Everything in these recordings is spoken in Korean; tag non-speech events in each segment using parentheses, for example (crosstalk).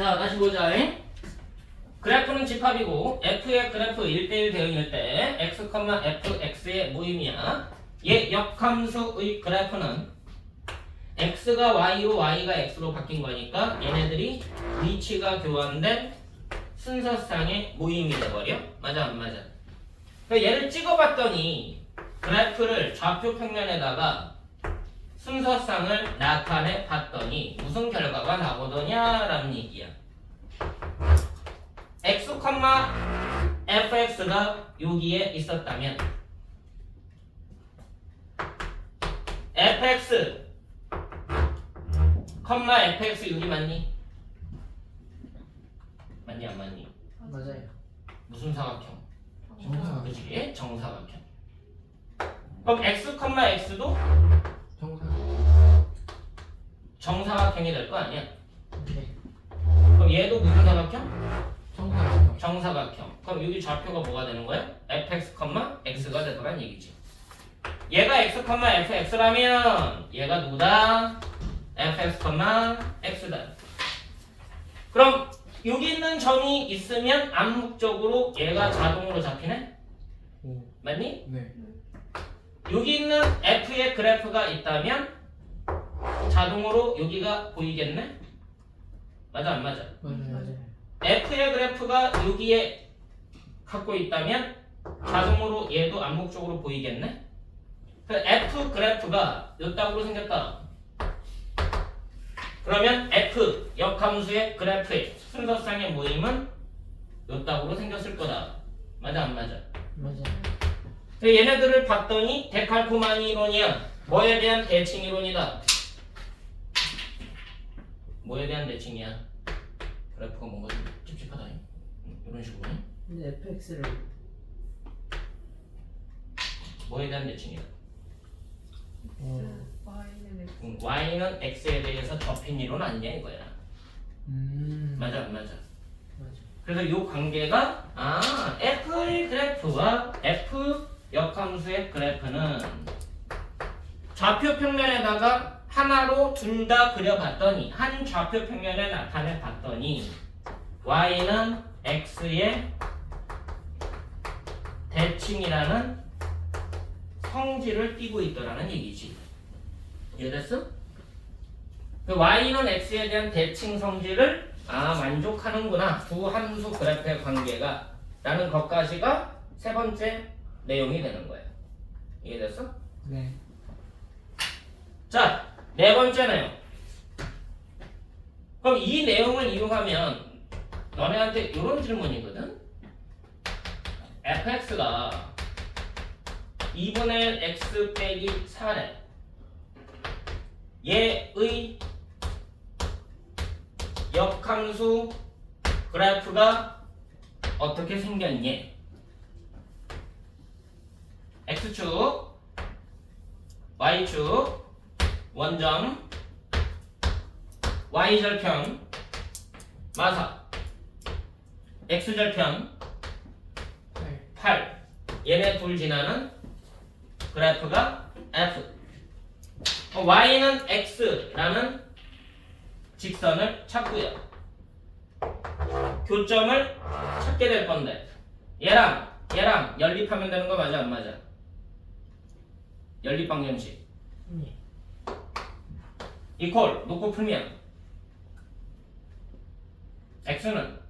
자, 다시 보자. 잉? 그래프는 집합이고 f의 그래프 1대1 대응일 때 x, fx의 모임이야. 얘 역함수의 그래프는 x가 y로 y가 x로 바뀐 거니까 얘네들이 위치가 교환된 순서상의 모임이 돼버려. 맞아 안 맞아? 그러니까 얘를 찍어봤더니 그래프를 좌표 평면에다가 순서상을 나타내 봤더니 무슨 결과가 나오더냐라는 얘기야. x, fx가 여기에 있었다면 fx, fx 여기 맞니? 맞니 안 맞니? 맞아요. 무슨 사각형? 정사각. 그치? 정사각형. 그럼 x, x도. 정사각형이 될 거 아니야? 네. 그럼 얘도 무슨 사각형? 정사각. 정사각형. 그럼 여기 좌표가 뭐가 되는 거야? fx, x가 되더란 얘기지. 얘가 x, fx라면 얘가 누구다? fx, x다. 그럼 여기 있는 점이 있으면 암묵적으로 얘가 자동으로 잡히네? 오. 맞니? 네. 여기 있는 f의 그래프가 있다면 자동으로 여기가 보이겠네? 맞아 안 맞아? 맞아요. 맞아요. f의 그래프가 여기에 갖고 있다면 자동으로 얘도 암묵적으로 보이겠네? 그 f 그래프가 요따구로 생겼다. 그러면 f 역함수의 그래프의 순서상의 모임은 요따구로 생겼을 거다. 맞아 안 맞아? 맞아요. 근데 얘네들을 봤더니 데칼코마니 이론이야. 뭐에 대한 대칭 이론이다. 뭐에 대한 대칭이야? 그래프가 뭔가 좀 찝찝하다. 응, 이런 식으로. 근데 fx를 뭐에 대한 대칭이야? 어. y는 x 응, y는 x에 대해서 접힌 이론 아니냐 이거야. 음. 맞아 안 맞아? 맞아. 그래서 이 관계가 아 f의 그래프와 f 역함수의 그래프는 좌표 평면에다가 하나로 둘 다 그려봤더니 한 좌표 평면에 나타내 봤더니 y는 x의 대칭이라는 성질을 띠고 있더라는 얘기지. 이해됐어? 그 y는 x에 대한 대칭 성질을 아 만족하는구나 두 함수 그래프의 관계가 라는 것까지가 세 번째 내용이 되는 거예요. 이해됐어? 네. 자, 네 번째 내용. 그럼 이 내용을 이용하면 너네한테 이런 질문이거든. fx가 2분의 1 x 빼기 4래. 얘의 역함수 그래프가 어떻게 생겼니? x축, y축, 원점, y절편, 마사, x절편, 팔. 8 얘네 둘 지나는 그래프가 f 어, y는 x라는 직선을 찾고요 교점을 찾게 될 건데 얘랑 얘랑 연립하면 되는 거 맞아 안 맞아? 연립 방정식 네. 이퀄 놓고 풀면 x는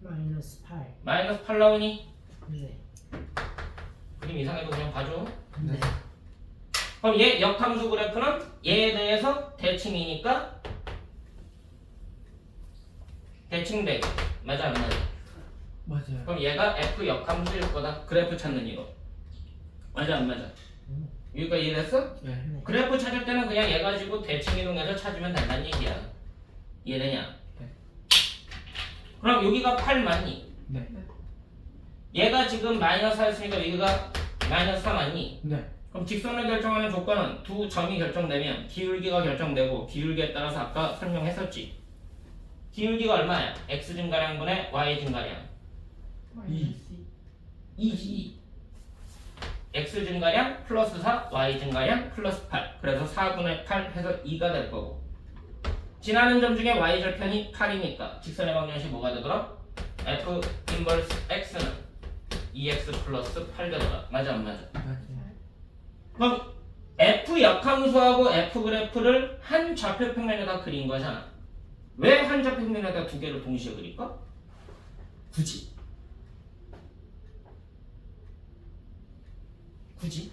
마이너스 8. 마이너스 8 나오니 네. 그림 이상해도 그냥 봐줘 네. 그럼 얘 역함수 그래프는 얘에 대해서 대칭이니까 대칭되고 맞아 안 맞아? 맞아요. 그럼 얘가 f 역함수일 거다 그래프 찾는 이거 맞아 안 맞아? 음. 여기까지 이해됐어? 네. 네. 그래프 찾을 때는 그냥 얘 가지고 대칭 이동해서 찾으면 된다는 얘기야 이해되냐? 네. 그럼 여기가 8 맞니? 네. 얘가 지금 마이너스 4였으니까 여기가 마이너스 4 맞니? 네. 그럼 직선을 결정하는 조건은 두 점이 결정되면 기울기가 결정되고 기울기에 따라서 아까 설명했었지. 기울기가 얼마야? x 증가량분의 y 증가량. 마이너스 2지. X 증가량 플러스 4, y 증가량 플러스 8. 그래서 4분의 8 해서 2가 될 거고. 지나는 점 중에 y절편이 8이니까 직선의 방정식 뭐가 되더라? f 인버스 x는 2x 플러스 8 되더라. 맞아 안 맞아? 그럼 f 역함수하고 f 그래프를 한 좌표 평면에다 그린 거잖아. 왜 한 좌표 평면에다 두 개를 동시에 그릴까? 굳이. 굳이.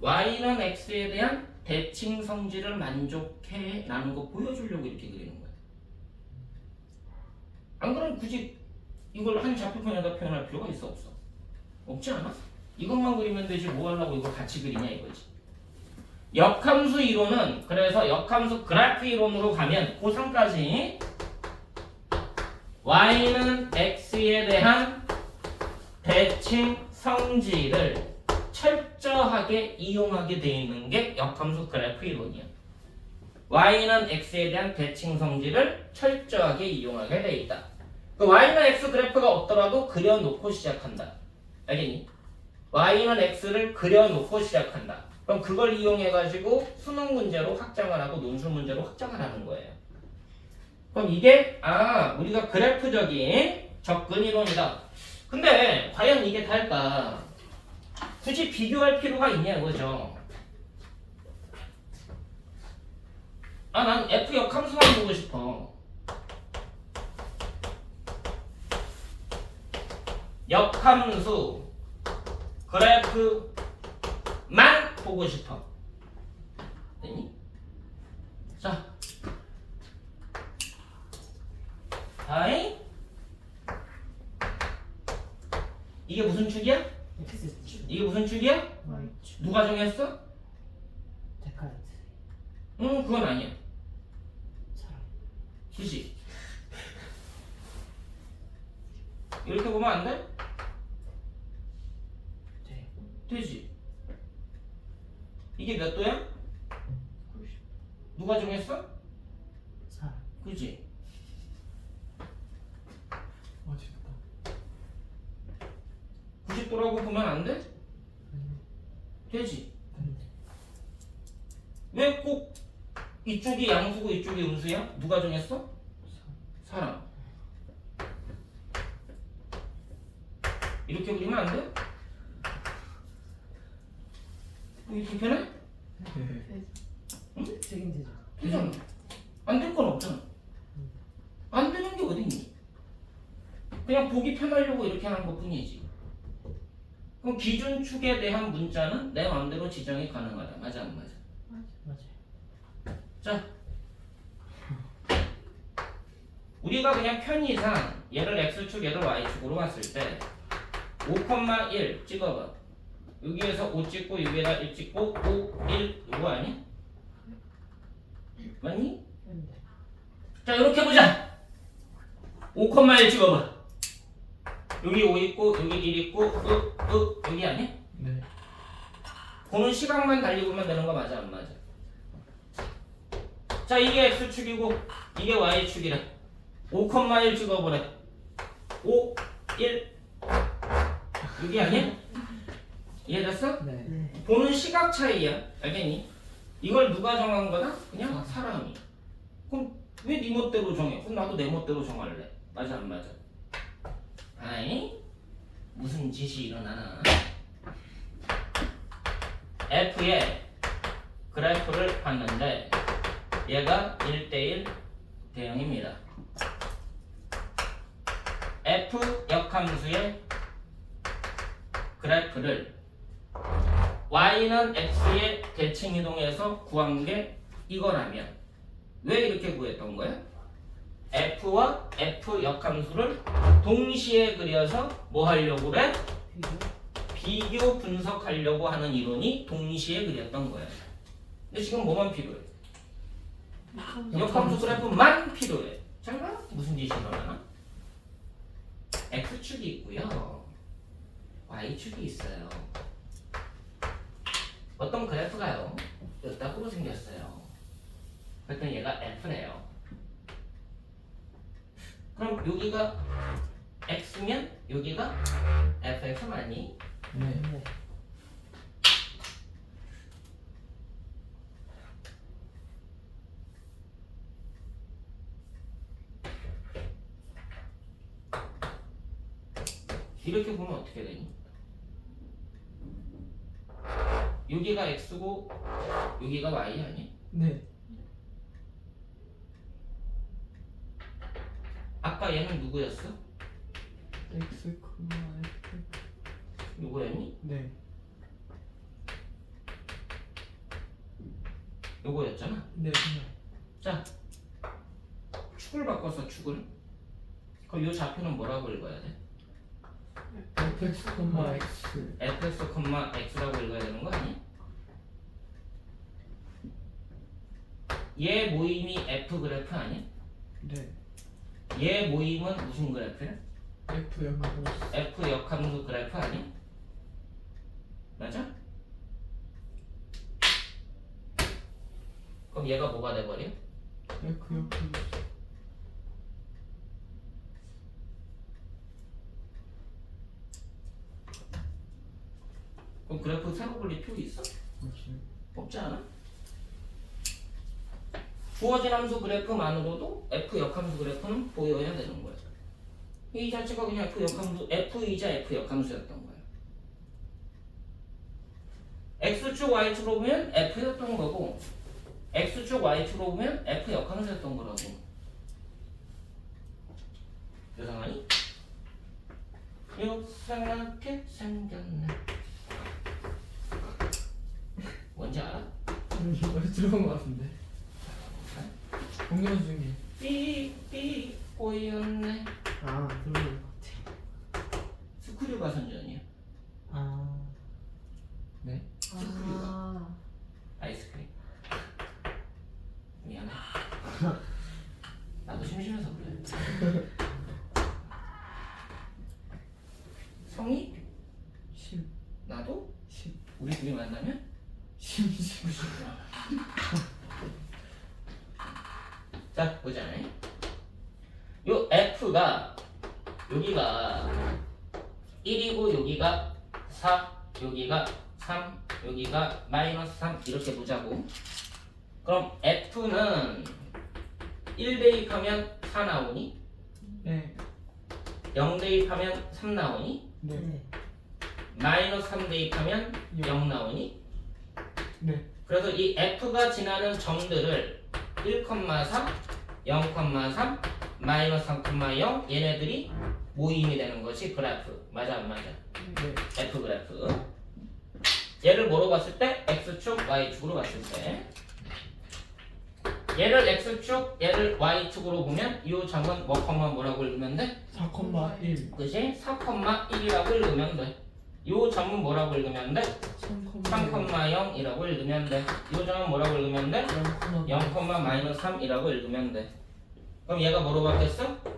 y는 x에 대한 대칭 성질을 만족해 라는 거 보여주려고 이렇게 그리는 거야. 안 그러면 굳이 이걸 한 좌표편에다 표현할 필요가 있어 없어? 없지 않아? 이것만 그리면 되지 뭐 하려고 이걸 같이 그리냐 이거지. 역함수 이론은 그래서 역함수 그래프 이론으로 가면 고3까지 y는 x에 대한 대칭 성질을 철저하게 이용하게 되어 있는 게 역함수 그래프 이론이야. y는 x에 대한 대칭 성질을 철저하게 이용하게 되어 있다. 그 y는 x 그래프가 없더라도 그려놓고 시작한다. 알겠니? y는 x를 그려놓고 시작한다. 그럼 그걸 이용해가지고 수능 문제로 확장을 하고 논술 문제로 확장을 하는 거예요. 그럼 이게 아 우리가 그래프적인 접근 이론이다. 근데 과연 이게 달까? 굳이 비교할 필요가 있냐 이거죠. 아 난 f 역함수만 보고 싶어. 역함수 그래프만 보고 싶어. 되니? 자, 다이 이게 무슨 축이야? X축, 이게 무슨 축이야? Y축, 누가 정했어? 데카르트, 응, 그건 아니야. 사람. 그지? 이렇게 보면 안 돼? 네. 되지. 이게 몇 도야? 누가 정했어? 사람. 그지? 멋있다. 90도라고 보면 안 돼? 음, 되지. 음, 왜꼭 이쪽이 양수고 이쪽이 음수야? 누가 정했어? 사람. 이렇게 그리면 안 돼? 뭐 이렇게 편해? 책임지죠. 되잖아. 안될 건 없잖아. 안 되는 게 어딨니? 그냥 보기 편하려고 이렇게 하는 것 뿐이지. 그럼 기준축에 대한 문자는 내 마음대로 지정이 가능하다. 맞아, 안 맞아? 맞아요. 자. 우리가 그냥 편의상 얘를 x축, 얘를 y축으로 봤을 때 5,1 찍어봐. 여기에서 5 찍고 여기에다 1 찍고 5, 1 이거 아니야? 맞니? 네. 자 이렇게 보자 5,1 찍어봐 여기 5 있고 여기 1 있고 으, 으, 여기 아니야? 네. 보는 시각만 달리 보면 되는 거 맞아 안 맞아? 자 이게 x축이고 이게 y축이래 5,1 찍어보래 5, 1 여기 아니야? 이해됐어? 네. 네. 보는 시각 차이야 알겠니? 이걸 누가 정한 거다? 그냥 사람이 그럼 왜 네 멋대로 정해? 그럼 나도 내 멋대로 정할래 맞아 안 맞아? 아이 무슨 짓이 일어나나 F의 그래프를 봤는데 얘가 1대1 대형입니다 F 역함수의 그래프를 y는 x의 대칭 이동에서 구한 게 이거라면 왜 이렇게 구했던 거야? F와 f 역함수를 동시에 그려서 뭐 하려고 그래? 비교. 분석하려고 하는 이론이 동시에 그렸던 거야. 근데 지금 뭐만 필요해? 역함수 그래프만 필요해. 잘 봐. 무슨 짓이 일어나나? x축이 있고요. y축이 있어요. 어떤 그래프가요? 이따구로 생겼어요. 그랬더니 얘가 f래요. 여기가 x면 여기가 fx 맞니? 네. 이렇게 보면 어떻게 되니? 여기가 x고 여기가 y 아니? 네. 아까 얘는 누구였어? X, F. 누구였니? 네. 요거였잖아. 네. 자, 축을 바꿔서 축을. 그럼 요 좌표는 뭐라고 읽어야 돼? fx, x. fx, x라고 읽어야 되는 거 아니? 얘 모임이 f 그래프 아니? 네. 얘 모임은 무슨 그래프야? F 연구. f 역함수 그래프 아니? 맞아? 그럼 얘가 뭐가 돼버려? F 연구. 그럼 그래프 새로 그릴 필요 있어? 없지 않아? 주어진 함수 그래프만으로도 f 역함수 그래프는 보여야 되는 거야. 이 자체가 그냥 f 역함수 f이자 f 역함수였던 거야. x축 y축으로 보면 f였던 거고 x축 y축으로 보면 f 역함수였던 거라고. 이상하니? 이상하게 생겼네. 뭔지 알아? 이거 들어본 것 같은데. 공연 중에. 삐삐 꼬였네 아, 들어본 것 같아. 스크류가 선전이야 아. 네. 아, 아이스크림 미안해 나도 심심해서 그래 성이? 10. 나도? 10. 우리 둘이 만나면? 10. 10. 자 보자 요 F가 여기가 1이고 여기가 4 여기가 3 여기가 마이너스 3 이렇게 보자고 그럼 F는 1 대입하면 4 나오니? 네. 0 대입하면 3 나오니? 네. 마이너스 3 대입하면 영. 0 나오니? 네. 그래서 이 F가 지나는 점들을 1,4, 0,3, 마이너스 3,0 얘네들이 모임이 되는 것이 그래프 맞아 안 맞아? 네. F 그래프 얘를 뭐로 봤을 때? X축, Y축으로 봤을 때 얘를 X축, 얘를 Y축으로 보면 이 점은 뭐 컴마 뭐라고 읽으면 돼? 4,1. 그지? 4,1이라고 읽으면 돼. 이 점은 뭐라고 읽으면 돼? 3,0. 3,0이라고 읽으면 돼. 이 점은 뭐라고 읽으면 돼? 0,0. 0, 마이너스 3이라고 읽으면 돼. 그럼 얘가 뭐로 바뀌었어?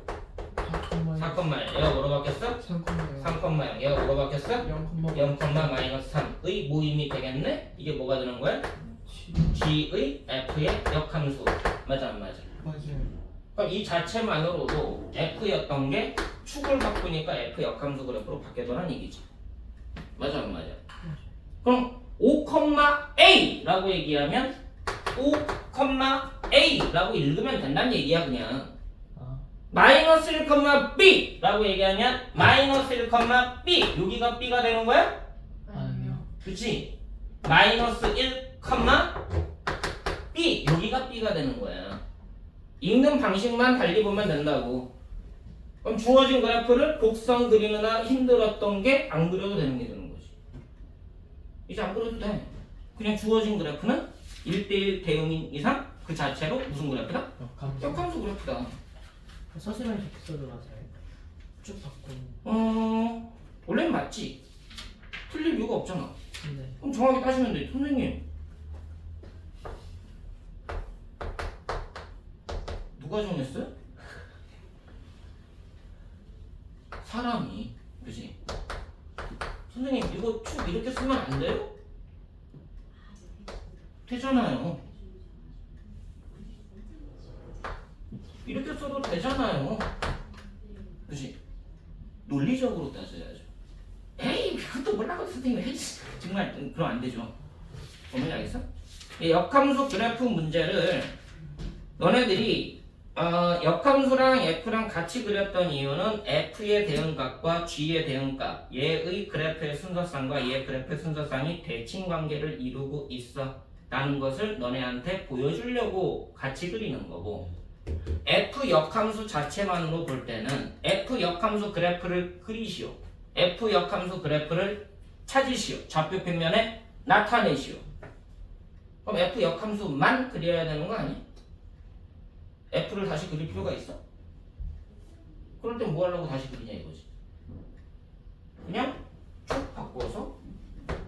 4,0. 4,1. 얘가 뭐로 바뀌었어? 3,0. 3,0. 얘가 뭐로 바뀌었어? 0,0. 0, 마이너스 3의 모임이 되겠네? 이게 뭐가 되는 거야? G의 F의 역함수. 맞아 안 맞아? 맞아요. 그럼 이 자체만으로도 F였던 게 축을 바꾸니까 F 역함수 그래프로 바뀌더란 얘기지. 맞아 안 맞아? 그럼 5,A라고 얘기하면 5,A라고 읽으면 된다는 얘기야 그냥. 아. 마이너스 1,B라고 얘기하면 마이너스 1,B 여기가 B가 되는 거야? 아니요. 그치? 마이너스 1, B 여기가 B가 되는 거야. 읽는 방식만 달리 보면 된다고. 그럼 주어진 그래프를 곡선 그리느라 힘들었던 게 안 그려도 되는 게 되는 거지. 이제 안 그려도 돼. 그냥 주어진 그래프는 1대1 대응인 이상 그 자체로 무슨 그래프다? 역함수 그래프다. 서술형 적소를 맞아요. 쭉 바꾸는. 어, 원래는 맞지. 틀릴 이유가 없잖아. 네. 그럼 정확히 따지면 돼. 선생님. 누가 정했어요? (laughs) 사람이. 그지? 선생님, 이거 축 이렇게 쓰면 안 돼요? 되잖아요. 이렇게 써도 되잖아요. 그지? 논리적으로 따져야죠. 에이, 그것도 몰라고 선생님. 에이, 정말 음, 그럼 안 되죠. 어머니 알겠어? 이 역함수 그래프 문제를 너네들이 어, 역함수랑 F랑 같이 그렸던 이유는 F의 대응값과 G의 대응값, 얘의 그래프의 순서쌍과 얘의 그래프의 순서쌍이 대칭 관계를 이루고 있어. 라는 것을 너네한테 보여주려고 같이 그리는 거고 F 역함수 자체만으로 볼 때는 F 역함수 그래프를 그리시오. F 역함수 그래프를 찾으시오. 좌표 평면에 나타내시오. 그럼 F 역함수만 그려야 되는 거 아니야? F를 다시 그릴 필요가 있어? 그럴 땐 뭐 하려고 다시 그리냐 이거지. 그냥 쭉 바꿔서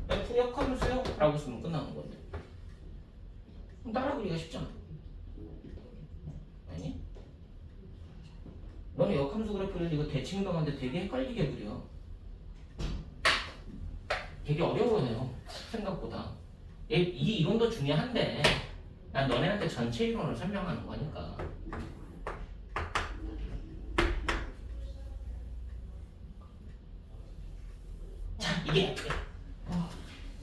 F 역함수요 라고 쓰면 끝나는 건데. 따라 그리기가 쉽잖아. 아니? 너는 역함수 그래프를 이거 대칭동한데 되게 헷갈리게 그려. 되게 어려워요. 생각보다. 이, 이 이론도 중요한데 난 너네한테 전체 이론을 설명하는 거니까. 자, 이게야.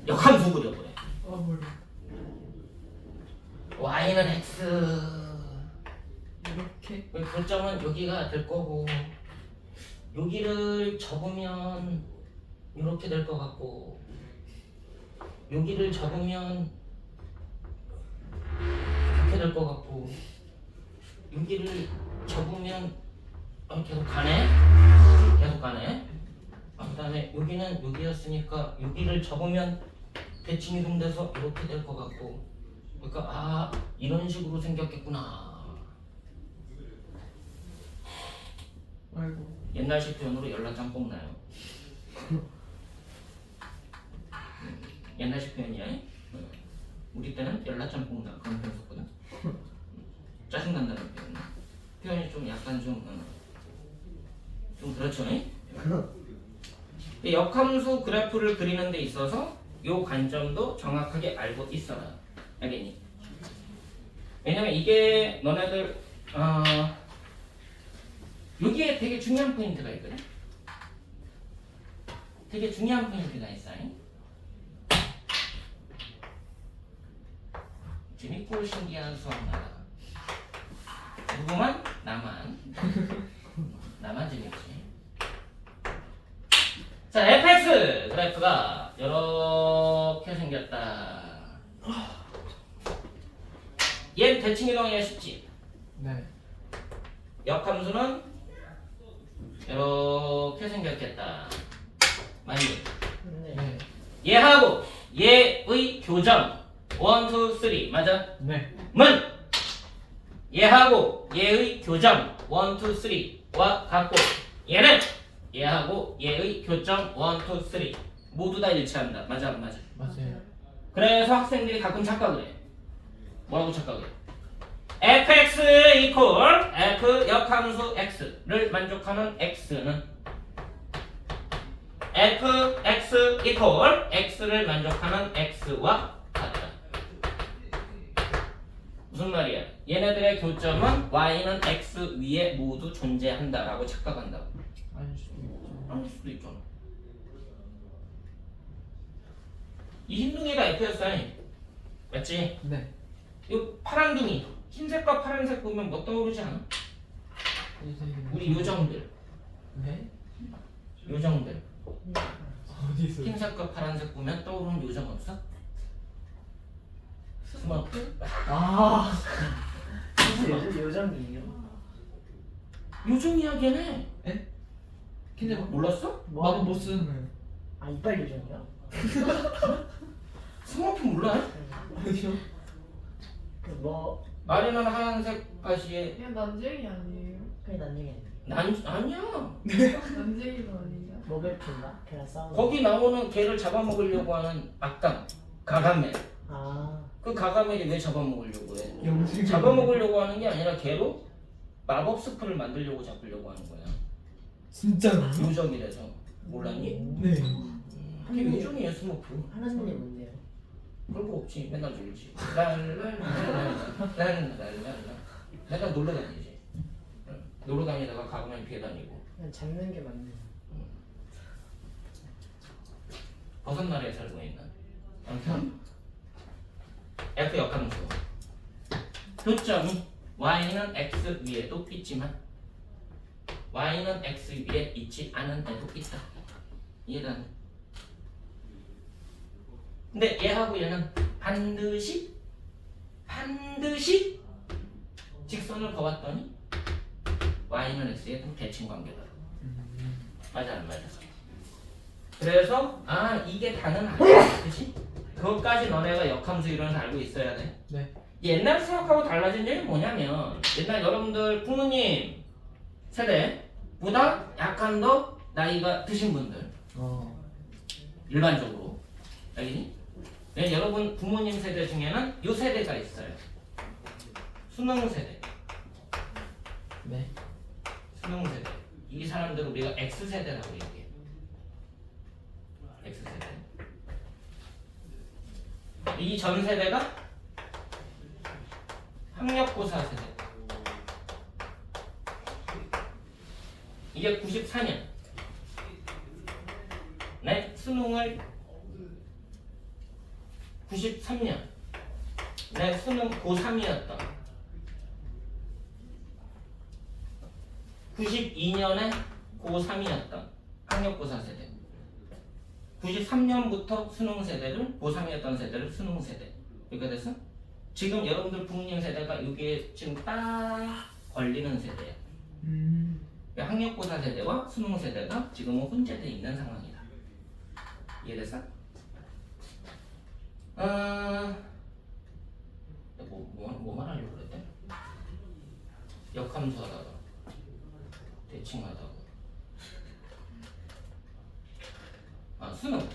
역함수 그려보래. 아 몰라. Y는 X. 이렇게. 여기 교점은 여기가 될 거고 여기를 접으면 이렇게 될 것 같고 여기를 접으면 이렇게 될 것 같고 여기를 접으면 어, 계속 가네? 계속 가네? 아, 그 다음에 여기는 여기였으니까 여기를 접으면 대칭 이동돼서 이렇게 될 것 같고 그러니까 아 이런 식으로 생겼겠구나 아이고. 옛날식 표현으로 연락장 뽕 나요. 음, 옛날식 표현이야. 음, 우리 때는 연락장 뽕 나. 그런 표현 썼거든. 음, 짜증난다는 표현. 표현이 좀 약간 좀, 음, 좀 그렇죠. 이 역함수 그래프를 그리는 데 있어서 요 관점도 정확하게 알고 있어라. 알겠니? 왜냐면 이게 너네들 어, 여기에 되게 중요한 포인트가 있거든. 되게 중요한 포인트가 있어요. 재밌고 신기한 수학마다 누구만 나만 (laughs) 나만 재밌지. 자, fx 그래프가 이렇게 생겼다. 얘는 대칭 이동이 쉽지. 네. 역함수는 이렇게 생겼겠다. 맞니? 네. 네. 얘하고 얘의 교점 1, 2, 3 맞아? 네. 문 얘하고 얘의 교점 1, 2, 3와 같고 얘는 얘하고 얘의 교점 1, 2, 3 모두 다 일치한다. 맞아 안 맞아? 맞아요. 그래서 학생들이 가끔 착각을 해. 뭐라고 착각해? Fx equal f 역함수 x를 만족하는 x는 fx equal x를 만족하는 x와 같다. 무슨 말이야? 얘네들의 교점은 y는 x 위에 모두 존재한다라고 착각한다. 아닐 수도 있죠. 아닐 수도 있잖아. 이 흰둥이가 f였어. 맞지? 네. 이 파란둥이 흰색과 파란색 보면 뭐 떠오르지 않아? 우리 요정들 네? 요정들 어디서? 흰색과 파란색 보면 떠오르는 요정 없어? 스머프 아. 요즘 요정이에요? 요정 이야 걔네 근데 몰랐어? 마법 못 쓰는. 아 이빨 요정이요? 스머프 몰라? 어디요? 그뭐 아래는 하얀색 가시에 그냥 난쟁이 아니에요? 그게 나중에 난 아니야 난쟁이도 아니야? 먹을 핀가? 걔랑 싸우는 거기 나오는 개를 잡아먹으려고 하는 악당 가가멜 아 그 가가멜이 왜 잡아먹으려고 해? 영생. 잡아먹으려고 하는 게 아니라 개로 마법 스프를 만들려고 잡으려고 하는 거야 진짜로? 요정이라서 몰랐니? 네. 그게 요정이야 스머프 하나님이 뭔데 요? 별거 없지 맨날 놀지 랄랄랄랄랄랄랄 맨날 놀러 다니지 응. 놀러 다니다가 가가멜 피해 다니고 그냥 잡는 게 맞네 버섯나라에 살고 있는 아무튼 F 역함수 교점이 y는 x 위에도 있지만 y는 x 위에 있지 않은 애도 있다. 이해가는? 근데 얘하고 얘는 반드시 반드시 직선을 그었더니 y는 x의 대칭 관계다. 맞아 안 맞아? 그래서 아 이게 다는 아니야, 그렇지? 그것까지 너네가 역함수 이론을 알고 있어야 돼. 네. 옛날 수학하고 달라진 점이 뭐냐면 옛날 여러분들 부모님 세대보다 약간 더 나이가 드신 분들 어. 일반적으로 알겠니? 왜 여러분 부모님 세대 중에는 요 세대가 있어요. 수능 세대, 네. 수능 세대. 이 사람들 우리가 X 세대라고 얘기해. X 세대. 이 전 세대가 학력고사 세대. 이게 94년. 네, 수능을 93년. 네, 수능 고3이었던 92년에 고3이었던 학력고사 세대. 93년부터 수능 세대를 고3이었던 세대를 수능 세대. 이렇게 돼서 지금 여러분들 부모님 세대가 이게 지금 딱 걸리는 세대예요. 음. 학력고사 세대와 수능 세대가 지금은 혼재되어 있는 상황이다. 이해됐어? 어... 뭐, 뭐, 뭐 말하려고 그랬대? 역함수 하다가 대칭 하다가 아 수능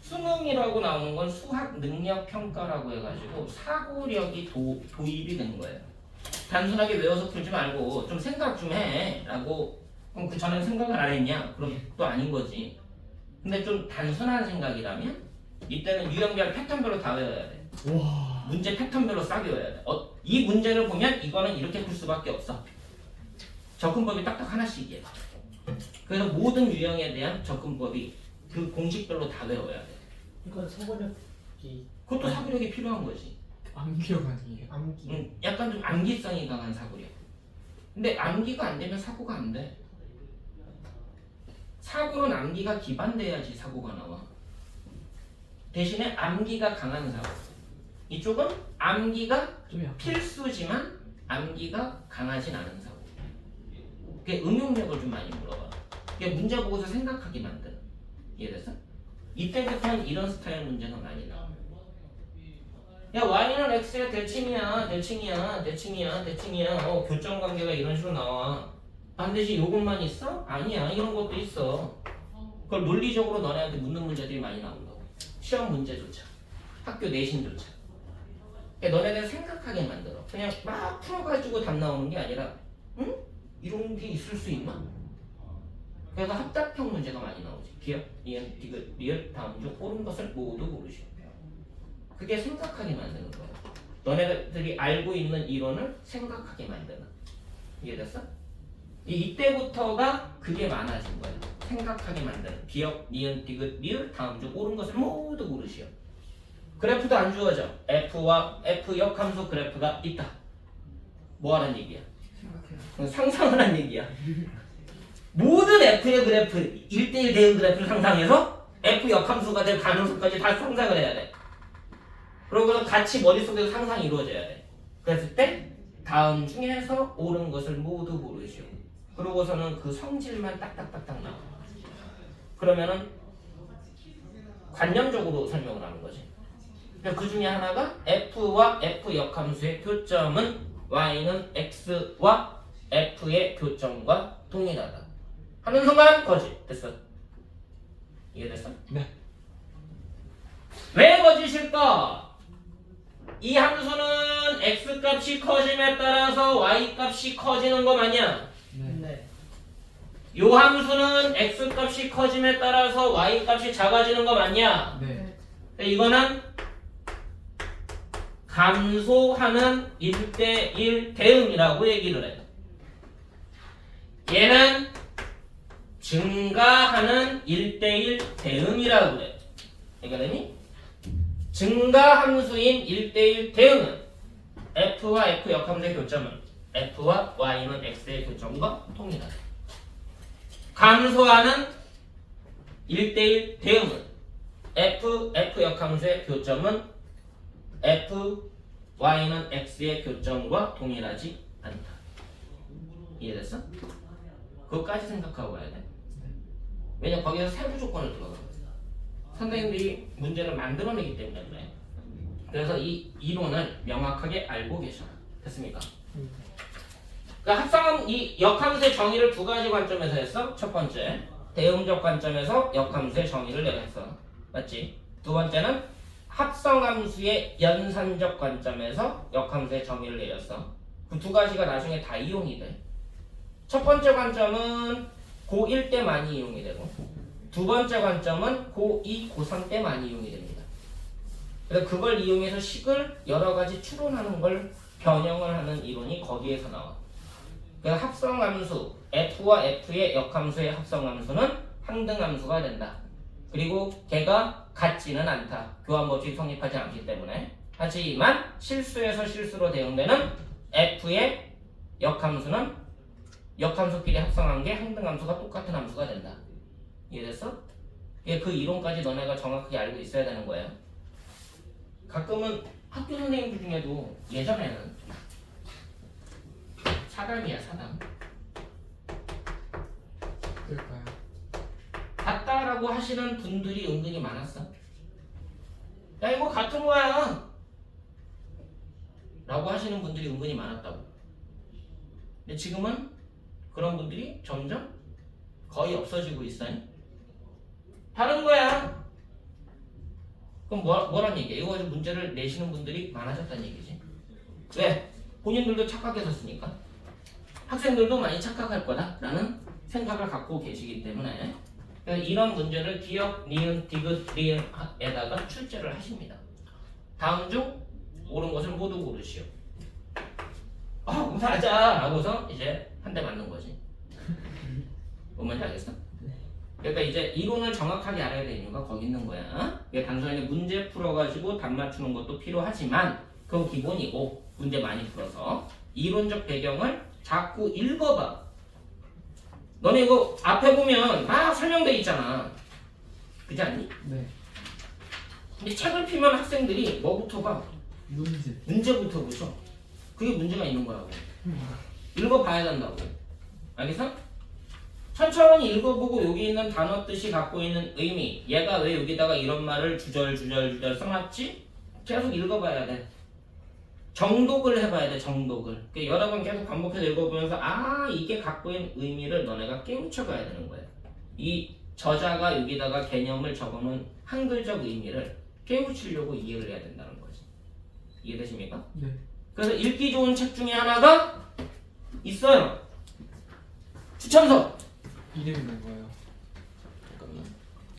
수능이라고 나오는 건 수학 능력 평가라고 해가지고 사고력이 도, 도입이 된 거예요. 단순하게 외워서 풀지 말고 좀 생각 좀 해라고 그럼 그 전에 생각을 안 했냐? 그럼 또 아닌 거지. 근데 좀 단순한 생각이라면 이때는 유형별 패턴별로 다 외워야 돼. 와. 문제 패턴별로 싹 외워야 돼. 어, 이 문제를 보면 이거는 이렇게 풀 수밖에 없어. 접근법이 딱딱 하나씩이야. 그래서 모든 유형에 대한 접근법이 그 공식별로 다 외워야 돼. 이건 소고력이 그것도 사고력이 필요한 거지. 암기력 아니에요. 암기. 음, 약간 좀 암기성이 강한 사고력. 근데 암기가 안 되면 사고가 안 돼. 사고는 암기가 기반돼야지 사고가 나와. 대신에 암기가 강한 사고. 이쪽은 암기가. 필수지만 암기가 강하진 않은 사고. 그게 응용력을 좀 많이 물어봐. 그게 문제 보고서 생각하게 만드는. 이해됐어? 이때부터는 이런 스타일 문제가 많이 나와. 야 y는 x의 대칭이야 대칭이야 대칭이야 대칭이야 어 교점 관계가 이런 식으로 나와 반드시 이것만 있어? 아니야 이런 것도 있어 그걸 논리적으로 너네한테 묻는 문제들이 많이 나온다고 시험 문제조차 학교 내신조차 그러니까 너네들 생각하게 만들어 그냥 막 풀어가지고 답 나오는 게 아니라 응? 이런 게 있을 수 있나? 그래서 합답형 문제가 많이 나오지 기억, 이은, 디귿, 리을, 다음 중 옳은 것을 모두 고르시오 그게 생각하게 만드는 거야. 너네들이 알고 있는 이론을 생각하게 만드는. 이해됐어? 이 이때부터가 그게 많아진 거야. 생각하게 만드는. 기억, 니은, 디귿, 리을, 다음 중 옳은 것을 모두 고르시오. 그래프도 안 주어져. F와 F 역함수 그래프가 있다. 뭐 하는 얘기야? 생각해요. 상상하는 얘기야. 모든 F의 그래프, 1대1 대응 그래프를 상상해서 F 역함수가 될 가능성까지 다 상상을 해야 돼. 그러고서 같이 머릿속에서 상상이 이루어져야 돼. 그랬을 때 다음 중에서 옳은 것을 모두 고르시오. 그러고서는 그 성질만 딱딱딱딱 나와. 그러면은 관념적으로 설명을 하는 거지. 그러니까 그 중에 하나가 F와 F 역함수의 교점은 Y는 X와 F의 교점과 동일하다. 하는 순간 거짓. 됐어. 이해됐어? 네. 왜 거짓일까? 이 함수는 x 값이 커짐에 따라서 y 값이 커지는 거 맞냐? 네. 네. 요 함수는 x 값이 커짐에 따라서 y 값이 작아지는 거 맞냐? 네. 근데 이거는 감소하는 1대1 대응이라고 얘기를 해. 얘는 증가하는 1대1 대응이라고 그래. 이거 되니? 증가 함수인 1대1 대응은 f와 f 역함수의 교점은 f와 y는 x의 교점과 동일하다. 감소하는 1대1 대응은 f, f 역함수의 교점은 f, y는 x의 교점과 동일하지 않다. 이해됐어? 그것까지 생각하고 가야 돼. 왜냐 거기서 세부 조건을 들어가거든. 선생님들이 문제를 만들어내기 때문에 그래. 그래서 이 이론을 명확하게 알고 계셔라. 됐습니까? 그 합성은 이 역함수의 정의를 두 가지 관점에서 했어. 첫 번째 대응적 관점에서 역함수의 정의를 내가 했어. 맞지? 두 번째는 합성함수의 연산적 관점에서 역함수의 정의를 내렸어. 그 두 가지가 나중에 다 이용이 돼. 첫 번째 관점은 고1 때 많이 이용이 되고 두 번째 관점은 고2, 고3 때 많이 이용이 됩니다. 그래서 그걸 이용해서 식을 여러 가지 추론하는 걸 변형을 하는 이론이 거기에서 나와. 그래서 합성함수 f와 f의 역함수의 합성함수는 항등함수가 된다. 그리고 걔가 같지는 않다. 교환 법칙이 성립하지 않기 때문에. 하지만 실수에서 실수로 대응되는 f의 역함수는 역함수끼리 합성한 게 항등함수가 똑같은 함수가 된다. 이해됐어? 예, 그 이론까지 너네가 정확하게 알고 있어야 되는 거예요. 가끔은 학교 선생님들 중에도 예전에는 사담이야 사담. 그럴까요? 같다라고 하시는 분들이 은근히 많았어. 야 이거 같은 거야. 라고 하시는 분들이 은근히 많았다고. 근데 지금은 그런 분들이 점점 거의 없어지고 있어요. 다른 거야. 그럼 뭐, 뭐란 얘기야? 이거 가지고 문제를 내시는 분들이 많아졌다는 얘기지. 왜? 본인들도 착각했었으니까. 학생들도 많이 착각할 거다라는 생각을 갖고 계시기 때문에 이런 문제를 기억, 니은, 디귿, 리은에다가 출제를 하십니다. 다음 중 옳은 것을 모두 고르시오. 아, 맞아! 하고서 이제 한 대 맞는 거지. 뭔 말인지 알겠어? 그러니까 이제 이론을 정확하게 알아야 되는 이유가 거기 있는 거야. 이게 단순하게 문제 풀어가지고 답 맞추는 것도 필요하지만 그건 기본이고 문제 많이 풀어서 이론적 배경을 자꾸 읽어봐. 너네 이거 앞에 보면 막 설명돼 있잖아. 그지 않니? 네. 근데 책을 피면 학생들이 뭐부터 봐? 문제. 문제부터 보죠. 그게 문제가 있는 거라고. 읽어봐야 된다고. 알겠어? 천천히 읽어보고 여기 있는 단어 뜻이 갖고 있는 의미. 얘가 왜 여기다가 이런 말을 주절 주절 주절 써놨지? 계속 읽어봐야 돼. 정독을 해봐야 돼. 정독을. 그러니까 여러 번 계속 반복해서 읽어보면서 아 이게 갖고 있는 의미를 너네가 깨우쳐가야 되는 거야. 이 저자가 여기다가 개념을 적어놓은 한글적 의미를 깨우치려고 이해를 해야 된다는 거지. 이해되십니까? 네. 그래서 읽기 좋은 책 중에 하나가 있어요. 추천서. 이름이 뭔가요?